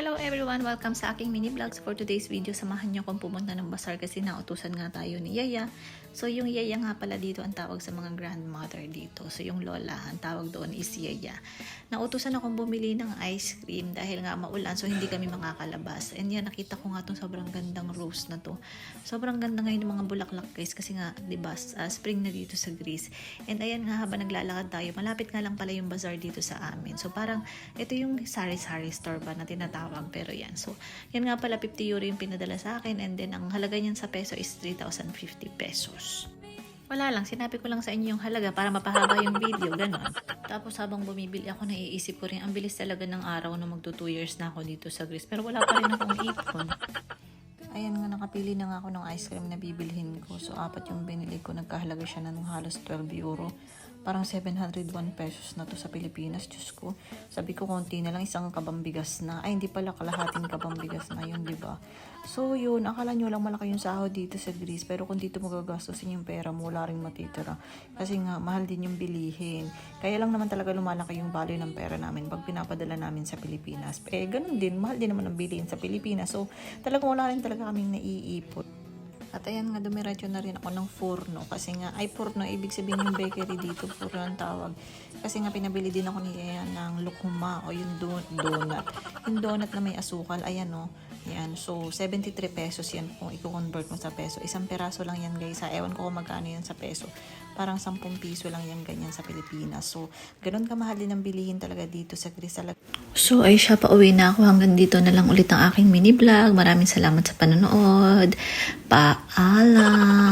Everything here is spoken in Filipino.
Hello everyone! Welcome sa aking mini vlogs. For today's video, samahan niyo akong pumunta ng bazaar kasi nautusan nga tayo ni Yaya. So yung Yaya nga pala dito ang tawag sa mga grandmother dito. So yung lola, ang tawag doon is Yaya. Nautusan akong bumili ng ice cream dahil nga maulan so hindi kami makakalabas. And yan, nakita ko nga itong sobrang gandang rose na to. Sobrang ganda ngayon ng mga bulaklak guys kasi nga, di ba, uh, spring na dito sa Greece. And ayan nga, habang naglalakad tayo, malapit nga lang pala yung bazaar dito sa amin. So parang, ito yung sari-sari store ba na tinatawag. Pero yan, so yan nga pala 50 euro yung pinadala sa akin and then ang halaga niyan sa peso is 3,050 pesos. Wala lang, sinabi ko lang sa inyo yung halaga para mapahaba yung video, ganon. Tapos habang bumibili ako, naiisip ko rin, ang bilis talaga ng araw na magto 2 years na ako dito sa Greece. Pero wala pa rin akong ipon. Ayan nga, nakapili na nga ako ng ice cream na bibilhin ko. So, apat yung binili ko. Nagkahalaga siya ng halos 12 euro. Parang 701 pesos na to sa Pilipinas. Diyos ko. Sabi ko, konti na lang. Isang kabambigas na. Ay, hindi pala kalahating kabambigas na yun, di ba? So, yun. Akala nyo lang malaki yung sahod dito sa Greece. Pero kung dito mo gagastusin yung pera mo, wala rin matitira. Kasi nga, mahal din yung bilihin. Kaya lang naman talaga lumalaki yung value ng pera namin pag pinapadala namin sa Pilipinas. Eh, ganun din. Mahal din naman ang bilihin sa Pilipinas. So, talagang wala rin talaga kaming naiipot. At ayan nga, dumiretso na rin ako ng furno. Kasi nga, ay furno, ibig sabihin yung bakery dito, furno ang tawag. Kasi nga, pinabili din ako niya ng lukuma o yung don- donut. Yung donut na may asukal, ayan o. Yan. So, 73 pesos yan kung i-convert mo sa peso. Isang peraso lang yan guys. Ha? Ewan ko kung magkano yan sa peso. Parang 10 piso lang yan ganyan sa Pilipinas. So, ganun kamahal din ang bilihin talaga dito sa. Talaga. So, ay siya, pauwi na ako. Hanggang dito na lang ulit ang aking mini vlog. Maraming salamat sa panonood. 吧啦。